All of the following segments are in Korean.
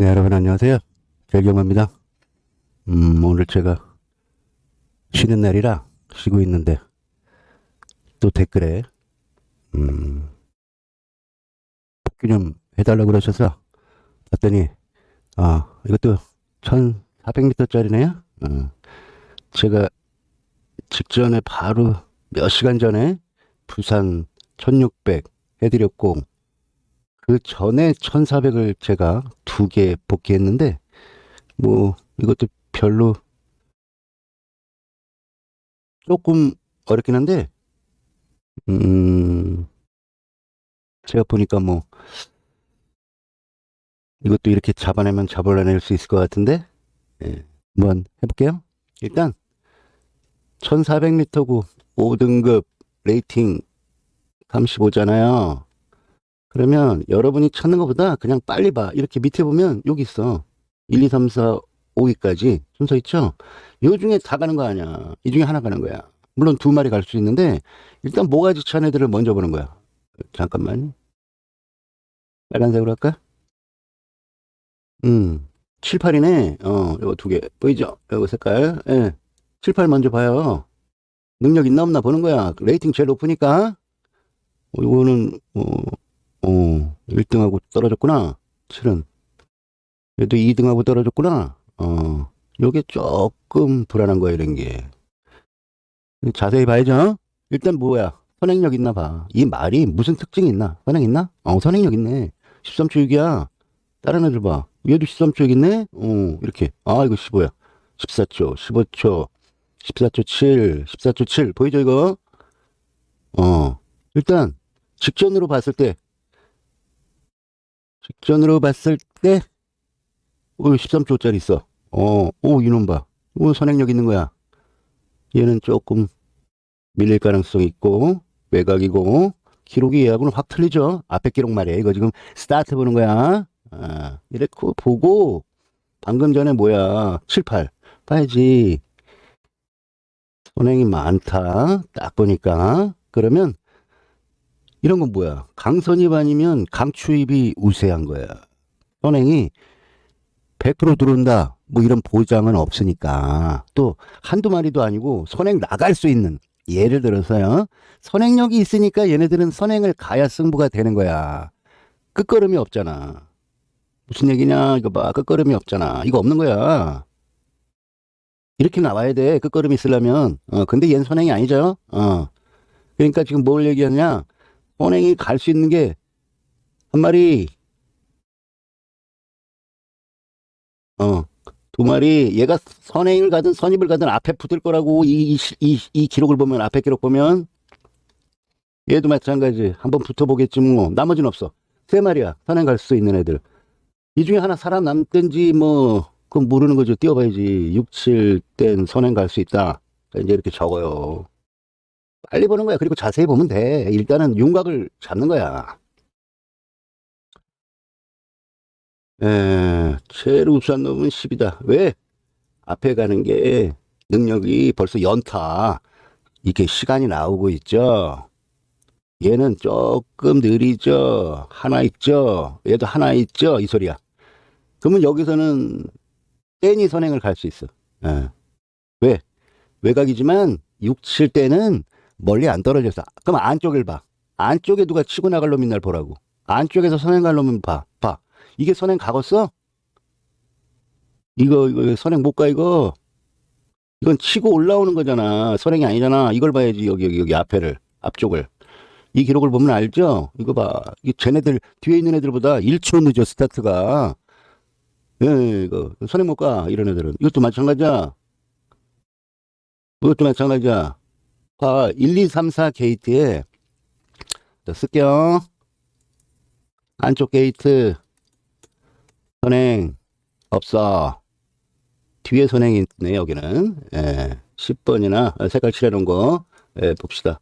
네, 여러분 안녕하세요. 결경입니다. 음, 오늘 제가 쉬는 날이라 쉬고 있는데 또 댓글에 음, 복귀 좀 해달라고 그러셔서 봤더니 아, 이것도 1400m짜리네요. 어, 제가 직전에 바로 몇 시간 전에 부산 1600 해드렸고 그 전에 1400을 제가 두 개 복귀했는데 뭐 이것도 별로 조금 어렵긴 한데 음 제가 보니까 뭐 이것도 이렇게 잡아내면 잡아낼 수 있을 것 같은데 예, 한번 해볼게요. 일단 1400m고 5등급 레이팅 35잖아요. 그러면 여러분이 찾는 것보다 그냥 빨리 봐. 이렇게 밑에 보면 여기 있어. 1, 2, 3, 4, 5위까지 순서 있죠? 요 중에 다 가는 거 아니야. 이 중에 하나 가는 거야. 물론 두 마리 갈 수 있는데 일단 모가지 찬 애들을 먼저 보는 거야. 잠깐만. 빨간색으로 할까? 음, 7, 8이네. 어, 요거 두 개. 보이죠? 요거 색깔. 예. 7, 8 먼저 봐요. 능력 있나 없나 보는 거야. 레이팅 제일 높으니까. 어, 요거는, 어, 어, 1등하고 떨어졌구나. 7은. 그래도 2등하고 떨어졌구나. 어, 요게 조금 불안한 거야, 이런 게. 자세히 봐야죠. 일단 뭐야. 선행력 있나 봐. 이 말이 무슨 특징이 있나? 선행 있나? 어, 선행력 있네. 13초 6이야. 다른 애들 봐. 얘도 13초 6 있네? 어, 이렇게. 아, 이거 15야. 14초, 15초, 14초 7, 14초 7. 보이죠, 이거? 어, 일단, 직전으로 봤을 때, 직전으로 봤을 때, 오, 13초짜리 있어. 어, 오, 이놈 봐. 오, 선행력 있는 거야. 얘는 조금 밀릴 가능성이 있고, 외곽이고, 기록이 얘하고는 확 틀리죠? 앞에 기록 말이야. 이거 지금 스타트 보는 거야. 아, 이렇게 보고, 방금 전에 뭐야. 7, 8. 봐야지. 선행이 많다. 딱 보니까. 그러면, 이런 건 뭐야? 강선입 아니면 강추입이 우세한 거야. 선행이 100% 들어온다. 뭐 이런 보장은 없으니까. 또 한두 마리도 아니고 선행 나갈 수 있는 예를 들어서요. 선행력이 있으니까 얘네들은 선행을 가야 승부가 되는 거야. 끝걸음이 없잖아. 무슨 얘기냐? 이거 봐. 끝걸음이 없잖아. 이거 없는 거야. 이렇게 나와야 돼. 끝걸음이 있으려면. 어, 근데 얘는 선행이 아니죠. 어. 그러니까 지금 뭘 얘기하냐? 선행이 갈 수 있는 게 한 마리, 어, 두 마리, 얘가 선행을 가든 선입을 가든 앞에 붙을 거라고 이, 이, 이, 이 기록을 보면, 앞에 기록 보면, 얘도 마찬가지. 한번 붙어보겠지 뭐. 나머지는 없어. 세 마리야. 선행 갈 수 있는 애들. 이 중에 하나 사람 남든지 뭐, 그건 모르는 거죠. 뛰어봐야지. 6, 7땐 선행 갈 수 있다. 이제 이렇게 적어요. 빨리 보는 거야. 그리고 자세히 보면 돼. 일단은 윤곽을 잡는 거야. 에, 제일 우수한 놈은 10이다. 왜? 앞에 가는 게 능력이 벌써 연타. 이게 시간이 나오고 있죠. 얘는 조금 느리죠. 하나 있죠. 얘도 하나 있죠. 이 소리야. 그러면 여기서는 땐이 선행을 갈 수 있어. 예. 왜? 외곽이지만 6, 7대는 멀리 안 떨어져서. 그럼 안쪽을 봐. 안쪽에 누가 치고 나갈 놈이 날 보라고. 안쪽에서 선행 갈 놈은 봐. 봐. 이게 선행 가겠어? 이거, 이거, 선행 못 가, 이거. 이건 치고 올라오는 거잖아. 선행이 아니잖아. 이걸 봐야지, 여기, 여기, 여기 앞에를. 앞쪽을. 이 기록을 보면 알죠? 이거 봐. 이게 쟤네들, 뒤에 있는 애들보다 1초 늦어, 스타트가. 예, 이거. 선행 못 가, 이런 애들은. 이것도 마찬가지야. 이것도 마찬가지야. 봐, 1, 2, 3, 4 게이트에, 자, 쓸게요. 안쪽 게이트, 선행, 없어. 뒤에 선행이 있네, 여기는. 예, 10번이나 색깔 칠해놓은 거, 예, 봅시다.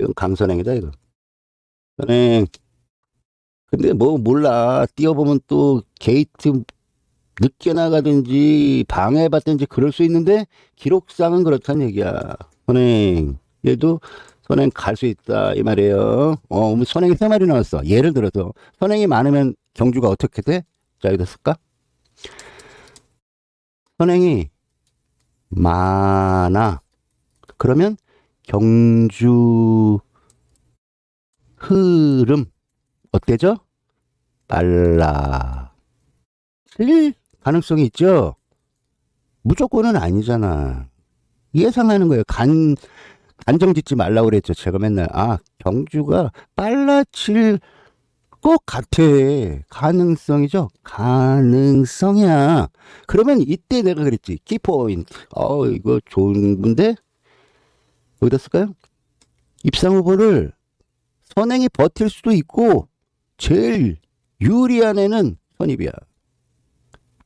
이건 강선행이다, 이거. 선행. 근데 뭐, 몰라. 뛰어보면 또 게이트 늦게 나가든지 방해받든지 그럴 수 있는데 기록상은 그렇다는 얘기야. 선행. 얘도 선행 갈 수 있다 이 말이에요. 어, 뭐 선행이 세 마리 나왔어. 예를 들어서 선행이 많으면 경주가 어떻게 돼? 자 여기다 쓸까? 선행이 많아. 그러면 경주 흐름 어때죠? 빨라. 틀릴 가능성이 있죠? 무조건은 아니잖아. 예상하는 거예요. 간, 간정 짓지 말라고 그랬죠. 제가 맨날. 아, 경주가 빨라질 것 같아. 가능성이죠. 가능성이야. 그러면 이때 내가 그랬지. 키포인트. 어, 이거 좋은 건데? 어디다 쓸까요? 입상 후보를 선행이 버틸 수도 있고, 제일 유리한 애는 선입이야.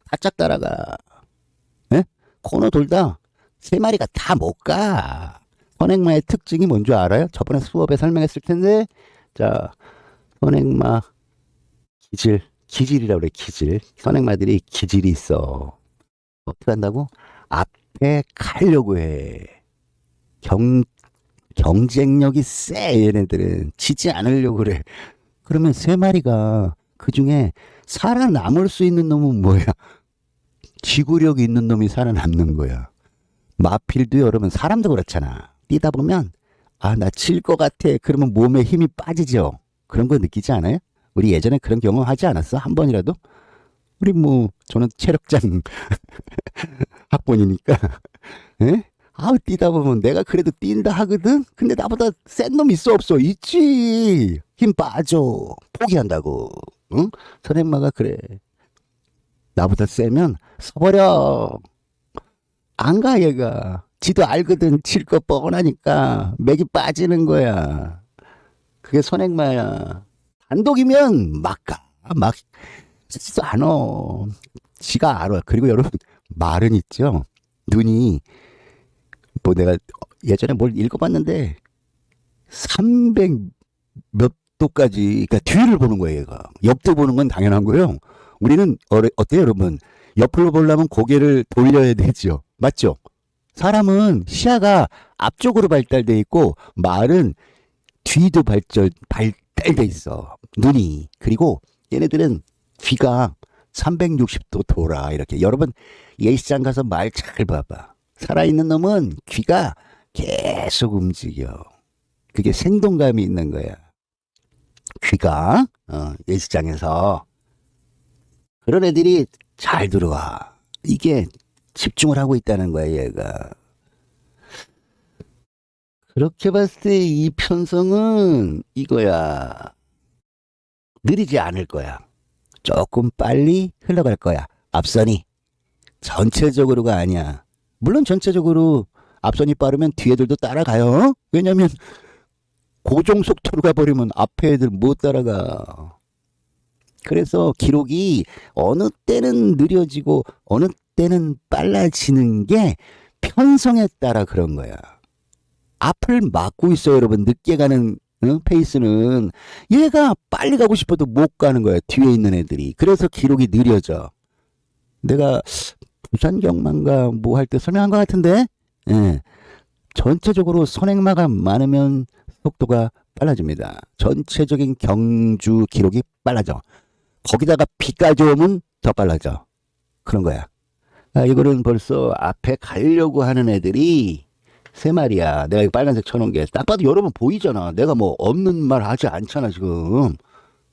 바짝 따라가. 예? 코너 돌다 세 마리가 다 못 가. 선행마의 특징이 뭔지 알아요? 저번에 수업에 설명했을 텐데, 자, 선행마 기질, 기질이라고 그래, 기질. 선행마들이 기질이 있어. 어떻게 한다고? 앞에 가려고 해. 경, 경쟁력이 세, 얘네들은. 지지 않으려고 그래. 그러면 세 마리가 그 중에 살아남을 수 있는 놈은 뭐야? 지구력이 있는 놈이 살아남는 거야. 마필도 여러분 사람도 그렇잖아. 뛰다 보면 아 나 질 것 같아. 그러면 몸에 힘이 빠지죠. 그런 거 느끼지 않아요? 우리 예전에 그런 경험 하지 않았어? 한 번이라도? 우리 뭐 저는 체력장 학번이니까 예? 아우 뛰다 보면 내가 그래도 뛴다 하거든. 근데 나보다 센 놈 있어 없어? 있지. 힘 빠져. 포기한다고. 응? 선생마가 그래. 나보다 세면 서버려. 안 가, 얘가. 지도 알거든. 칠 거 뻔하니까. 맥이 빠지는 거야. 그게 선행마야. 단독이면 막 가. 막, 쓰지도 않아. 지가 알아. 그리고 여러분, 말은 있죠. 눈이, 뭐 내가 예전에 뭘 읽어봤는데, 300 몇 도까지, 그러니까 뒤를 보는 거예요, 얘가. 옆도 보는 건 당연한 거예요. 우리는 어, 어때요, 여러분? 옆으로 보려면 고개를 돌려야 되죠. 맞죠? 사람은 시야가 앞쪽으로 발달돼 있고 말은 뒤도 발달 발달돼 있어. 눈이 그리고 얘네들은 귀가 360도 돌아 이렇게. 여러분 예시장 가서 말 잘 봐봐. 살아있는 놈은 귀가 계속 움직여. 그게 생동감이 있는 거야. 귀가 어, 예시장에서 그런 애들이 잘 들어와. 이게 집중을 하고 있다는 거야, 얘가. 그렇게 봤을 때 이 편성은 이거야. 느리지 않을 거야. 조금 빨리 흘러갈 거야. 앞선이. 전체적으로가 아니야. 물론 전체적으로 앞선이 빠르면 뒤 애들도 따라가요. 왜냐면 고정 속도로 가버리면 앞에 애들 못 따라가. 그래서 기록이 어느 때는 느려지고 어느 때는 빨라지는 게 편성에 따라 그런 거야. 앞을 막고 있어요, 여러분. 늦게 가는 어? 페이스는 얘가 빨리 가고 싶어도 못 가는 거야. 뒤에 있는 애들이. 그래서 기록이 느려져. 내가 부산 경만가 뭐 할 때 설명한 것 같은데, 예. 전체적으로 선행마가 많으면 속도가 빨라집니다. 전체적인 경주 기록이 빨라져. 거기다가 비까지 오면 더 빨라져. 그런 거야. 아, 이거는 벌써 앞에 가려고 하는 애들이 세 마리야. 내가 이 빨간색 쳐놓은 게. 딱 봐도 여러분 보이잖아. 내가 뭐 없는 말 하지 않잖아, 지금.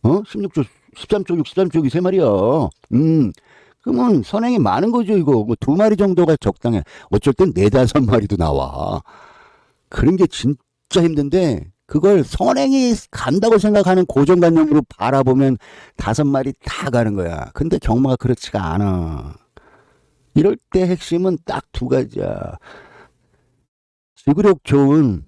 어? 16조, 13조 6, 13쪽이 세 마리야. 음. 그러면 선행이 많은 거죠, 이거. 뭐 두 마리 정도가 적당해. 어쩔 땐 네다섯 마리도 나와. 그런 게 진짜 힘든데, 그걸 선행이 간다고 생각하는 고정관념으로 바라보면 다섯 마리 다 가는 거야. 근데 경마가 그렇지가 않아. 이럴 때 핵심은 딱 두 가지야. 지구력 좋은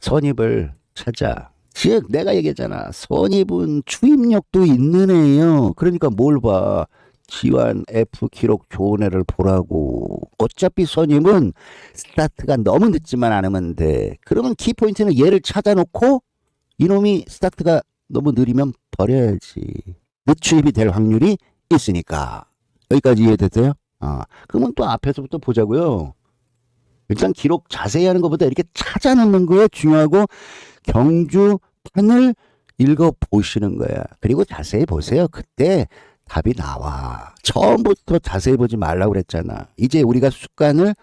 선입을 찾아. 즉, 내가 얘기했잖아. 선입은 추임력도 있는 애예요. 그러니까 뭘 봐. 지환 F 기록 좋은 애를 보라고. 어차피 선임은 스타트가 너무 늦지만 않으면 돼. 그러면 키포인트는 얘를 찾아놓고 이놈이 스타트가 너무 느리면 버려야지. 늦추입이 될 확률이 있으니까. 여기까지 이해됐어요? 아, 그러면 또 앞에서부터 보자고요. 일단 기록 자세히 하는 것보다 이렇게 찾아놓는 거에 중요하고 경주 판을 읽어 보시는 거야. 그리고 자세히 보세요. 그때 답이 나와. 처음부터 자세히 보지 말라고 그랬잖아. 이제 우리가 습관을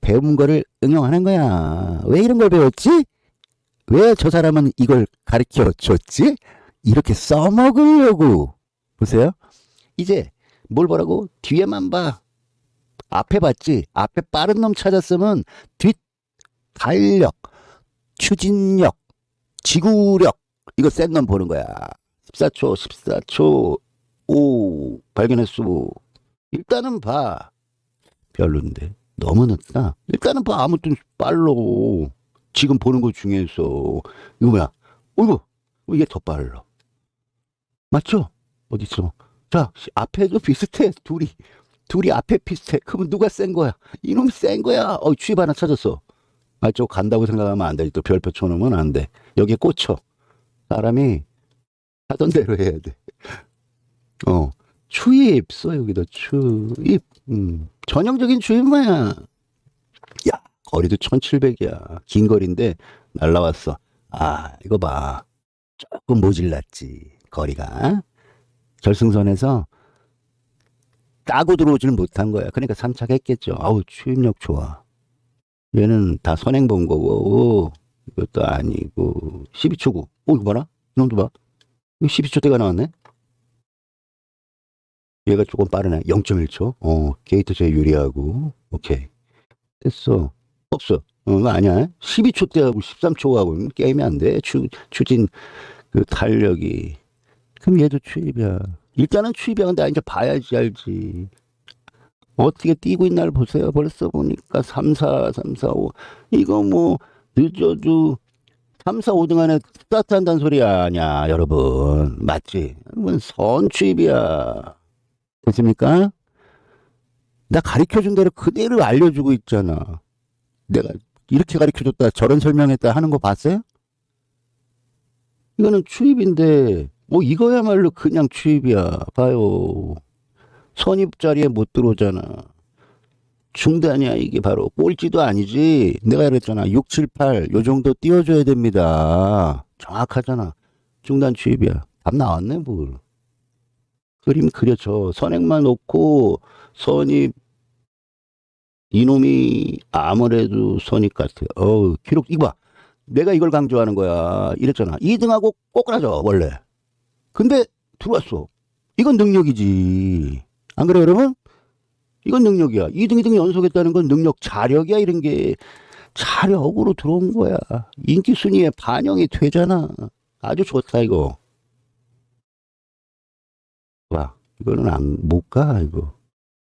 배운 거를 응용하는 거야. 왜 이런 걸 배웠지? 왜 저 사람은 이걸 가르쳐 줬지? 이렇게 써먹으려고. 보세요. 이제 뭘 보라고? 뒤에만 봐. 앞에 봤지? 앞에 빠른 놈 찾았으면 뒷 달력, 추진력, 지구력 이거 센 놈 보는 거야. 14초, 14초, 오 발견했어. 일단은 봐. 별론데 너무 늦다. 일단은 봐. 아무튼 빨로. 지금 보는 것 중에서 이거 뭐야? 어이구 이게 더 빨라. 맞죠? 어디 있어? 자 시- 앞에도 비슷해. 둘이 둘이 앞에 비슷해. 그러면 누가 센 거야? 이놈이 센 거야. 어 추입 하나 찾았어. 아, 저 간다고 생각하면 안 돼. 또 별표 쳐놓으면 안 돼. 여기에 꽂혀. 사람이 하던 대로 해야 돼. 어, 추입 써 여기다 추입. 음, 전형적인 추입이야. 야, 거리도 1700이야. 긴 거리인데 날라왔어. 아, 이거 봐. 조금 모질랐지. 거리가. 결승선에서 따고 들어오지는 못한 거야. 그러니까 삼착했겠죠. 아우, 추입력 좋아. 얘는 다 선행 본 거고, 이것도 아니고, 12초고. 어, 이거 봐라. 이놈도 봐. 이거 12초 대가 나왔네? 얘가 조금 빠르네. 0.1초. 어, 게이트 제일 유리하고. 오케이. 됐어. 없어. 어, 아니야. 12초 대하고 13초하고 게임이 안 돼. 추, 추진, 그 달력이. 그럼 얘도 추입이야. 일단은 추입이야. 근데 이제 봐야지 알지. 어떻게 뛰고 있나를 보세요. 벌써 보니까 3, 4, 3, 4, 5. 이거 뭐, 늦어도 3, 4, 5등 안에 스타트한다는 소리 아니야, 여러분. 맞지? 이건 선취입이야. 됐습니까? 나 가르쳐 준 대로 그대로 알려주고 있잖아. 내가 이렇게 가르쳐 줬다, 저런 설명했다 하는 거 봤어요? 이거는 추입인데, 뭐 이거야말로 그냥 추입이야. 봐요. 선입 자리에 못 들어오잖아. 중단이야, 이게 바로. 꼴찌도 아니지. 내가 그랬잖아. 6, 7, 8, 요 정도 띄워줘야 됩니다. 정확하잖아. 중단 추입이야. 답 나왔네, 뭘. 그림 그려져. 선행만 놓고, 선입, 이놈이 아무래도 선입 같아. 어우, 기록, 이거 봐. 내가 이걸 강조하는 거야. 이랬잖아. 2등하고 꼬꾸라져, 원래. 근데 들어왔어. 이건 능력이지. 안 그래, 여러분? 이건 능력이야. 2등, 2등 연속했다는 건 능력, 자력이야, 이런 게. 자력으로 들어온 거야. 인기 순위에 반영이 되잖아. 아주 좋다, 이거. 와, 이거는 안, 못 가, 이거.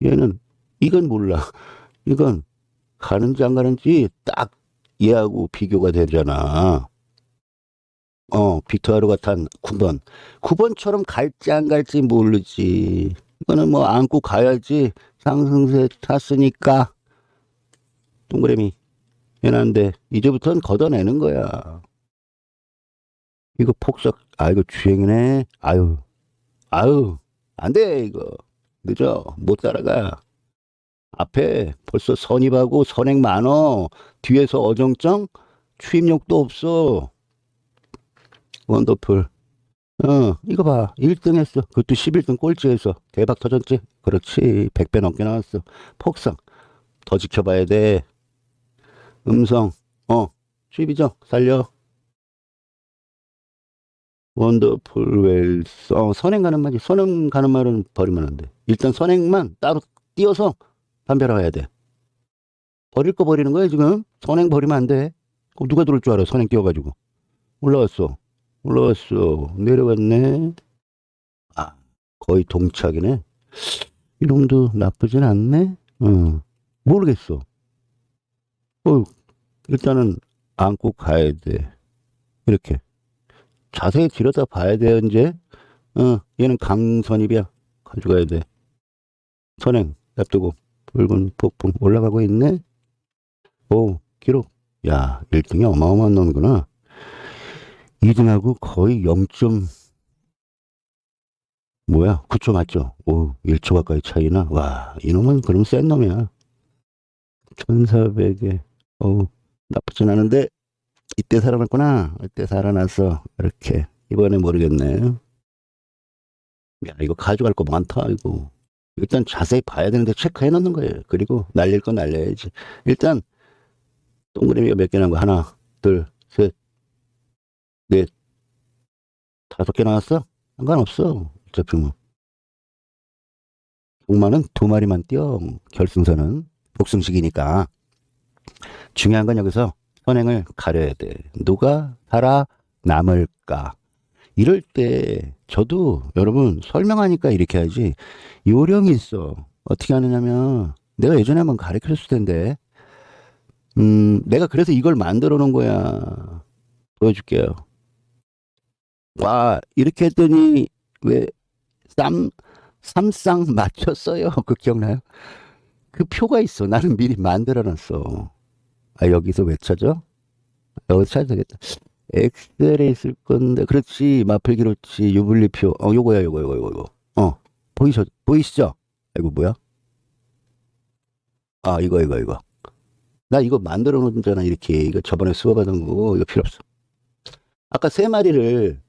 얘는, 이건 몰라. 이건 가는지 안 가는지 딱 얘하고 비교가 되잖아. 어, 빅토르가 탄 9번. 9번처럼 갈지 안 갈지 모르지. 이거는 뭐 안고 가야지 상승세 탔으니까 동그라미 해놨는데 이제부터는 걷어내는 거야. 이거 폭삭 아 이거 주행이네. 아유 아유 안 돼 이거 늦어 못 따라가. 앞에 벌써 선입하고 선행 많어. 뒤에서 어정쩡 추임력도 없어. 원더풀. 어, 이거 봐. 1등 했어. 그것도 11등 꼴찌 했어. 대박 터졌지? 그렇지. 100배 넘게 나왔어. 폭삭. 더 지켜봐야 돼. 음성. 어, 취비죠? 살려. 원더풀 웰스. 어, 선행 가는 말이. 선행 가는 말은 버리면 안 돼. 일단 선행만 따로 띄어서 판별해야 돼. 버릴 거 버리는 거야, 지금. 선행 버리면 안 돼. 그럼 누가 들을 줄 알아, 선행 띄워가지고. 올라왔어. 올라왔어. 내려갔네. 아, 거의 동착이네. 이놈도 나쁘진 않네. 어, 모르겠어. 어, 일단은 안고 가야 돼. 이렇게. 자세히 들여다 봐야 돼, 이제. 어, 얘는 강선입이야. 가져가야 돼. 선행, 냅두고. 붉은 폭풍 올라가고 있네. 오, 기록. 야, 1등이 어마어마한 놈이구나. 2등하고 거의 0. 뭐야? 9초 맞죠? 오, 1초 가까이 차이나? 와, 이놈은 그럼 센 놈이야. 1400에, 어우, 나쁘진 않은데, 이때 살아났구나. 이때 살아났어. 이렇게. 이번에 모르겠네. 야, 이거 가져갈 거 많다, 이거. 일단 자세히 봐야 되는데 체크해 놓는 거예요. 그리고 날릴 건 날려야지. 일단, 동그라미가 몇개 나온 거? 하나, 둘, 셋, 넷, 다섯 개 나왔어? 상관없어. 어차피 뭐. 동마는 두 마리만 뛰어. 결승선은. 복승식이니까. 중요한 건 여기서 선행을 가려야 돼. 누가 살아남을까? 이럴 때 저도 여러분 설명하니까 이렇게 하지 요령이 있어. 어떻게 하느냐면 내가 예전에 한번 가르쳐 줬을 텐데 음 내가 그래서 이걸 만들어 놓은 거야. 보여줄게요. 와 이렇게 했더니 왜 쌈 삼쌍 맞췄어요. 그 기억나요? 그 표가 있어. 나는 미리 만들어 놨어. 아 여기서 왜 찾아? 여기서 찾아야 되겠다. 엑셀에 있을 건데 그렇지 마플 기록지 유불리표 어 요거야 요거 요거 요거 어 보이셔 보이시죠? 아이고 뭐야? 아 이거 이거 이거 나 이거 만들어 놓잖아 이렇게 이거 저번에 수업하던 거고 이거 필요 없어 아까 세 마리를 어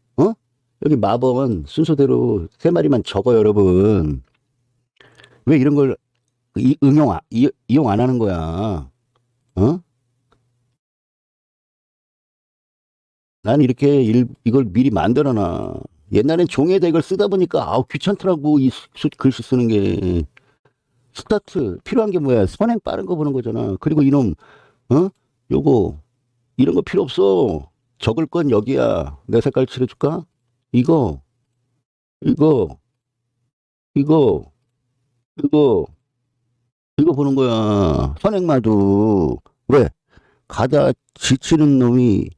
여기 마법은 순서대로 세 마리만 적어 여러분 왜 이런 걸 이, 응용 아- 이, 이용 안 하는 거야 어? 난 이렇게 일, 이걸 미리 만들어놔. 옛날엔 종이에다 이걸 쓰다 보니까 아우 귀찮더라고 이 수, 글씨 쓰는 게. 스타트 필요한 게 뭐야? 선행 빠른 거 보는 거잖아. 그리고 이놈 어? 요거 이런 거 필요 없어. 적을 건 여기야. 내 색깔 칠해줄까? 이거 이거 이거 이거 이거 보는 거야. 선행마도 왜? 가다 지치는 놈이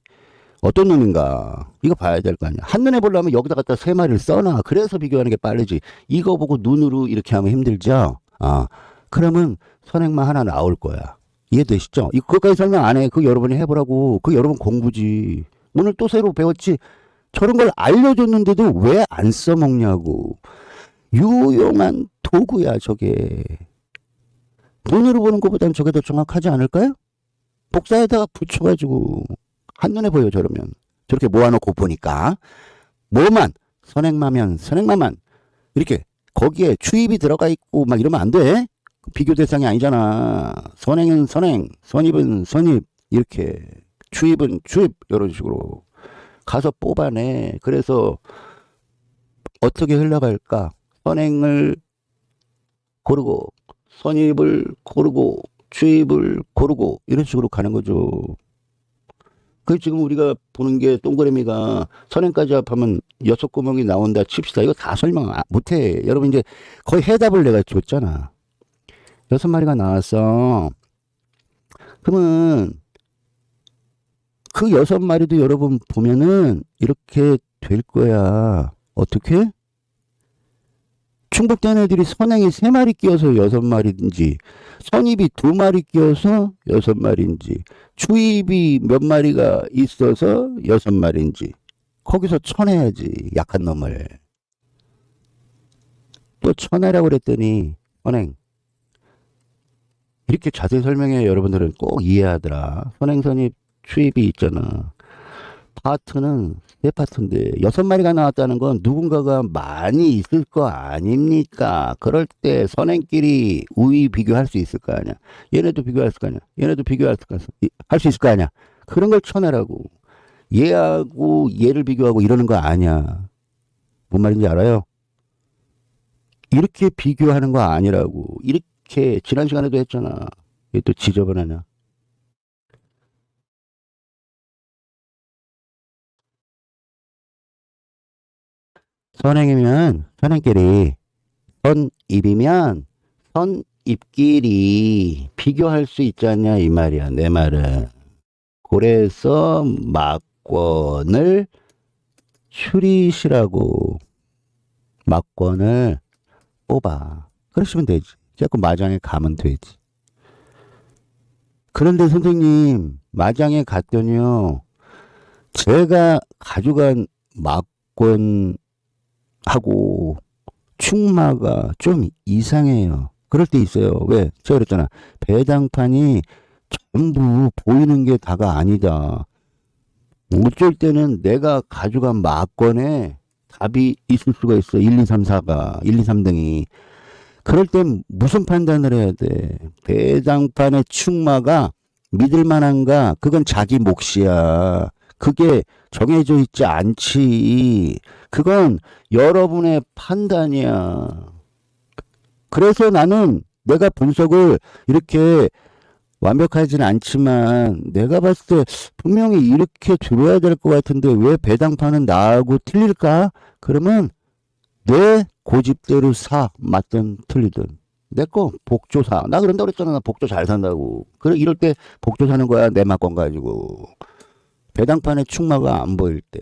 어떤 놈인가? 이거 봐야 될 거 아니야. 한눈에 보려면 여기다 갖다 세 마리를 써놔. 그래서 비교하는 게 빠르지. 이거 보고 눈으로 이렇게 하면 힘들죠? 아 그러면 선행만 하나 나올 거야. 이해되시죠? 이 그것까지 설명 안 해. 그거 여러분이 해보라고. 그거 여러분 공부지. 오늘 또 새로 배웠지 저런 걸 알려줬는데도 왜 안 써먹냐고. 유용한 도구야 저게. 눈으로 보는 것보단 저게 더 정확하지 않을까요? 복사에다가 붙여가지고 한눈에 보여 저러면. 저렇게 모아놓고 보니까. 뭐만? 선행마면 선행마만. 이렇게 거기에 추입이 들어가 있고 막 이러면 안 돼. 비교 대상이 아니잖아. 선행은 선행, 선입은 선입. 이렇게 추입은 추입. 이런 식으로 가서 뽑아내. 그래서 어떻게 흘러갈까? 선행을 고르고 선입을 고르고 추입을 고르고 이런 식으로 가는 거죠. 그 지금 우리가 보는 게 동그라미가 선행까지 합하면 여섯 구멍이 나온다 칩시다. 이거 다 설명 아- 못해. 여러분 이제 거의 해답을 내가 줬잖아. 여섯 마리가 나왔어. 그러면 그 여섯 마리도 여러분 보면은 이렇게 될 거야. 어떻게? 충북된 애들이 선행이 세 마리 끼어서 여섯 마리인지, 선입이 두 마리 끼어서 여섯 마리인지, 추입이 몇 마리가 있어서 여섯 마리인지, 거기서 쳐내야지, 약한 놈을. 또 쳐내라고 그랬더니, 선행. 이렇게 자세히 설명해 여러분들은 꼭 이해하더라. 선행, 선입, 추입이 있잖아. 파트는 세 파트인데 여섯 마리가 나왔다는 건 누군가가 많이 있을 거 아닙니까? 그럴 때 선행끼리 우위 비교할 수 있을 거 아니야. 얘네도 비교할 거 아니야. 얘네도 비교할 수 있을 거 아니야. 그런 걸 쳐내라고. 얘하고 얘를 비교하고 이러는 거 아니야. 뭔 말인지 알아요? 이렇게 비교하는 거 아니라고. 이렇게 지난 시간에도 했잖아. 얘 또 지저분하냐. 선행이면 선행끼리. 선입이면 선입끼리. 비교할 수 있지 않냐 이 말이야 내 말은. 그래서 막권을 추리시라고 막권을 뽑아. 그러시면 되지. 자꾸 마장에 가면 되지. 그런데 선생님 마장에 갔더니요 제가 가져간 막권 하고 충마가 좀 이상해요. 그럴 때 있어요. 왜? 제가 그랬잖아. 배당판이 전부 보이는 게 다가 아니다. 어쩔 때는 내가 가져간 막건에 답이 있을 수가 있어. 1, 2, 3, 4가. 1, 2, 3등이. 그럴 땐 무슨 판단을 해야 돼? 배당판의 충마가 믿을 만한가? 그건 자기 몫이야. 그게 정해져 있지 않지. 그건 여러분의 판단이야. 그래서 나는 내가 분석을 이렇게 완벽하진 않지만 내가 봤을 때 분명히 이렇게 들어야 될 것 같은데 왜 배당판은 나하고 틀릴까? 그러면 내 고집대로 사 맞든 틀리든 내 거 복조 사. 나 그런다 그랬잖아. 나 복조 잘 산다고. 그래 이럴 때 복조 사는 거야 내 막건 가지고. 배당판의 충마가 안 보일 때.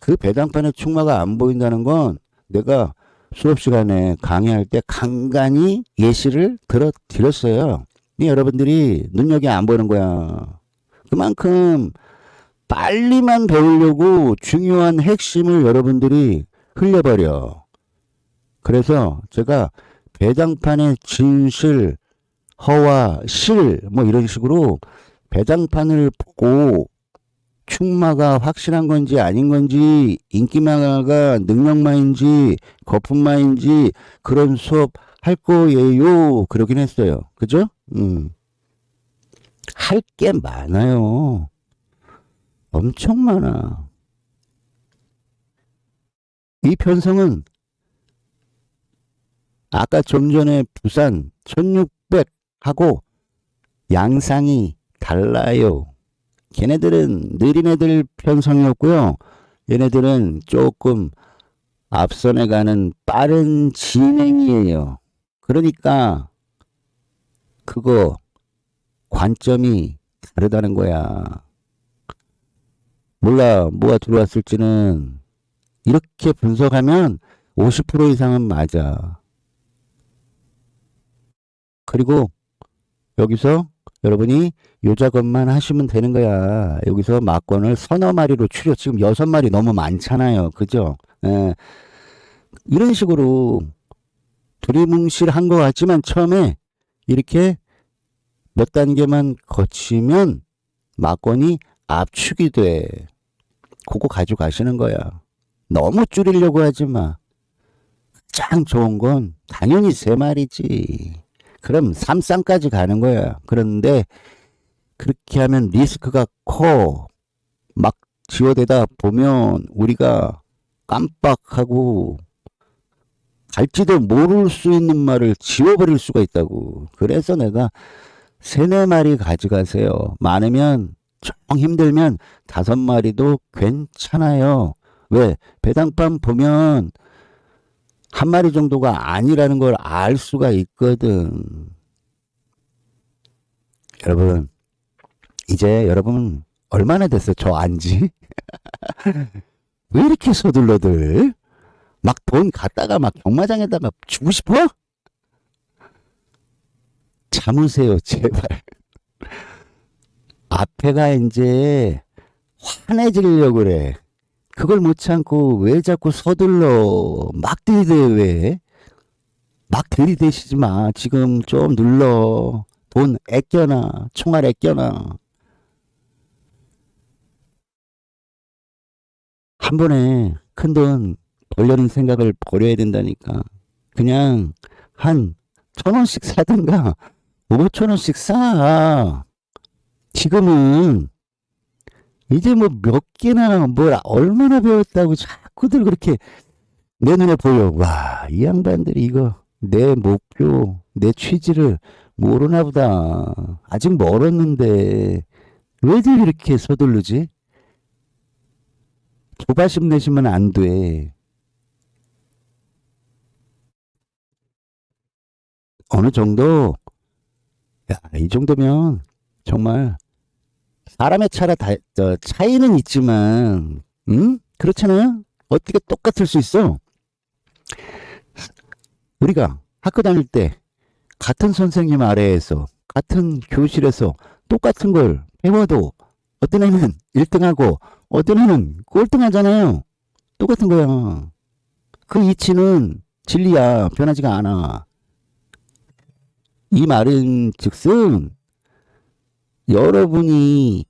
그 배당판의 충마가 안 보인다는 건 내가 수업 시간에 강의할 때 간간히 예시를 들어 드렸어요. 이 여러분들이 능력이 안 보이는 거야. 그만큼 빨리만 배우려고 중요한 핵심을 여러분들이 흘려버려. 그래서 제가 배당판의 진실, 허와 실, 뭐 이런 식으로 배당판을 보고 충마가 확실한 건지 아닌 건지 인기마가 능력마인지 거품마인지 그런 수업 할 거예요. 그러긴 했어요. 그죠? 음. 할 게 많아요. 엄청 많아. 이 편성은 아까 좀 전에 부산 1600하고 양상이 달라요. 걔네들은 느린 애들 편성이었고요. 얘네들은 조금 앞선에 가는 빠른 진행이에요. 그러니까 그거 관점이 다르다는 거야. 몰라 뭐가 들어왔을지는 이렇게 분석하면 50% 이상은 맞아. 그리고 여기서 여러분이 요 작업만 하시면 되는 거야. 여기서 막건을 서너 마리로 추려. 지금 여섯 마리 너무 많잖아요. 그죠? 예. 이런 식으로 두리뭉실한 것 같지만 처음에 이렇게 몇 단계만 거치면 막건이 압축이 돼. 그거 가져가시는 거야. 너무 줄이려고 하지 마. 가장 좋은 건 당연히 세 마리지. 그럼 삼쌍까지 가는 거야. 그런데 그렇게 하면 리스크가 커. 막 지어대다 보면 우리가 깜빡하고 갈지도 모를 수 있는 말을 지워버릴 수가 있다고. 그래서 내가 세네 마리 가져가세요. 많으면 정 힘들면 다섯 마리도 괜찮아요. 왜? 배당판 보면 한 마리 정도가 아니라는 걸 알 수가 있거든. 여러분, 이제 여러분 얼마나 됐어? 저 안지? 왜 이렇게 서둘러들? 막 돈 갖다가 막 경마장에다가 주고 싶어? 참으세요, 제발. 앞에가 이제 환해지려고 그래. 그걸 못 참고 왜 자꾸 서둘러? 막 들이대, 왜? 막 들이대시지 마. 지금 좀 눌러. 돈 아껴놔. 총알 아껴놔. 한 번에 큰 돈 벌려는 생각을 버려야 된다니까. 그냥 한 천 원씩 사든가 오천 원씩 사. 지금은 이제 뭐 몇 개나 뭘 얼마나 배웠다고 자꾸들 그렇게 내 눈에 보여. 와, 이 양반들이 이거 내 목표, 내 취지를 모르나 보다. 아직 멀었는데 왜들 이렇게 서두르지? 조바심 내시면 안 돼. 어느 정도, 야, 이 정도면 정말 사람의 차라 다, 저, 차이는 있지만, 음? 그렇잖아요? 어떻게 똑같을 수 있어? 우리가 학교 다닐 때 같은 선생님 아래에서 같은 교실에서 똑같은 걸 배워도 어떤 애는 1등하고 어떤 애는 꼴등하잖아요. 똑같은 거야. 그 이치는 진리야. 변하지가 않아. 이 말은 즉슨 여러분이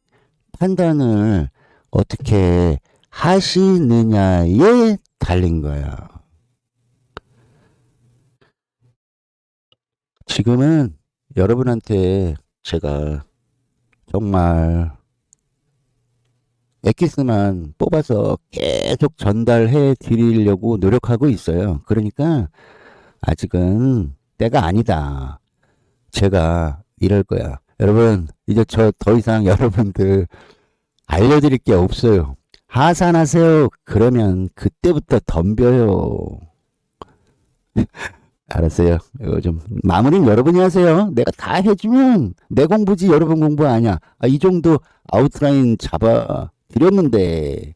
판단을 어떻게 하시느냐에 달린 거야. 지금은 여러분한테 제가 정말 엑기스만 뽑아서 계속 전달해 드리려고 노력하고 있어요. 그러니까 아직은 때가 아니다. 제가 이럴 거야. 여러분, 이제 저 더 이상 여러분들 알려드릴 게 없어요. 하산하세요. 그러면 그때부터 덤벼요. 알았어요. 이거 좀 마무리는 여러분이 하세요. 내가 다 해주면 내 공부지 여러분 공부 아니야. 아, 이 정도 아웃라인 잡아 드렸는데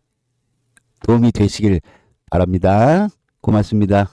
도움이 되시길 바랍니다. 고맙습니다.